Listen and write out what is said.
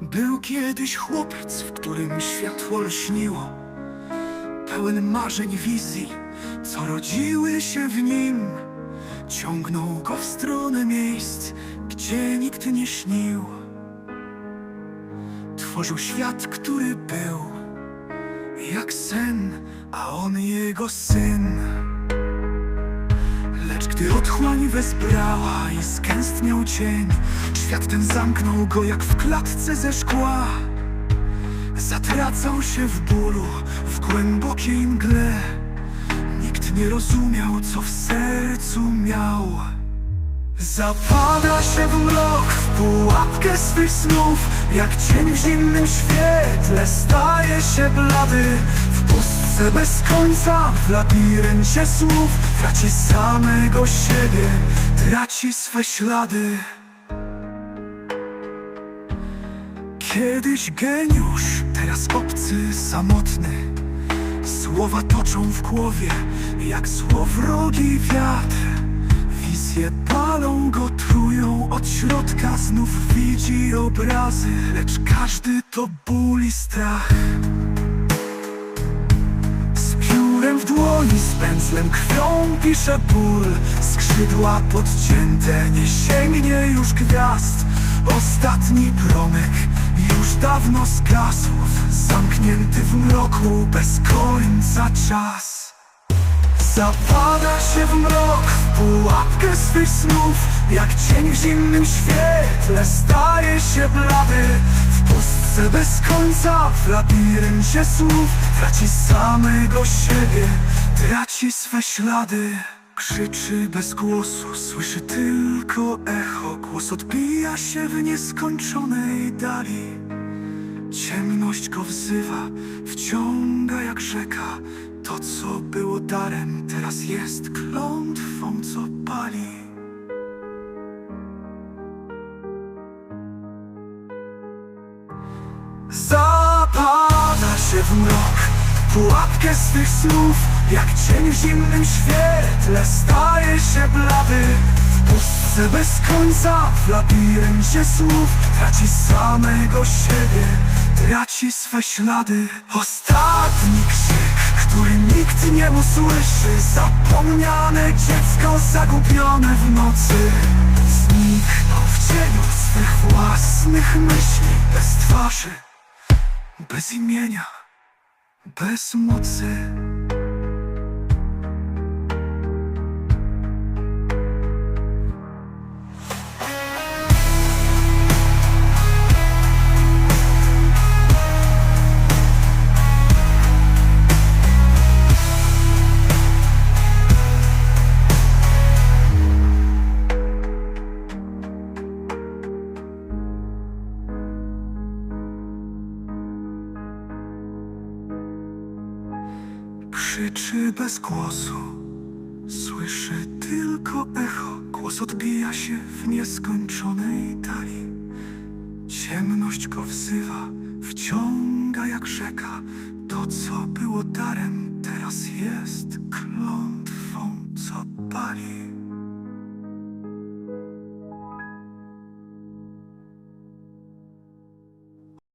Był kiedyś chłopiec, w którym światło lśniło Pełen marzeń, wizji, co rodziły się w nim Ciągnął go w stronę miejsc, gdzie nikt nie śnił. Tworzył świat, który był jak sen, a on jego syn gdy otchłań wezbrała i skęstniał cień Świat ten zamknął go jak w klatce ze szkła. Zatracał się w bólu, w głębokiej mgle. Nikt nie rozumiał, co w sercu miał. Zapada się w mrok, w pułapkę swych snów. Jak cień w zimnym świetle staje się blady Bez końca, w labiryncie słów. Traci samego siebie, traci swe ślady. Kiedyś geniusz, teraz obcy, samotny. Słowa toczą w głowie, jak złowrogi wiatr. Wizje palą go, trują od środka Znów widzi obrazy, lecz każdy to ból i strach w dłoni, z pędzlem krwią pisze ból. Skrzydła podcięte, nie sięgnie już gwiazd. Ostatni promyk już dawno zgasł Zamknięty w mroku, bez końca czas. Zapada się w mrok, w pułapkę swych snów. Jak cień w zimnym świetle staje się blady pustce bez końca, w labiryncie słów. Traci samego siebie, traci swe ślady. Krzyczy bez głosu, słyszy tylko echo. Głos odbija się w nieskończonej dali. Ciemność go wzywa, wciąga jak rzeka. To, co było darem, teraz jest klątwą, co pali Zapada się w mrok. Pułapkę swych snów Jak cień w zimnym świetle Staje się blady W pustce bez końca W labiryncie słów Traci samego siebie Traci swe ślady. Ostatni krzyk Który nikt nie usłyszy Zapomniane dziecko Zagubione w nocy. Zniknął w cieniu swych własnych myśli Bez twarzy bez imienia, bez mocy. Krzyczy bez głosu, słyszy tylko echo. Głos odbija się w nieskończonej dali. Ciemność go wzywa, wciąga jak rzeka. To, co było darem, teraz jest klątwą, co pali.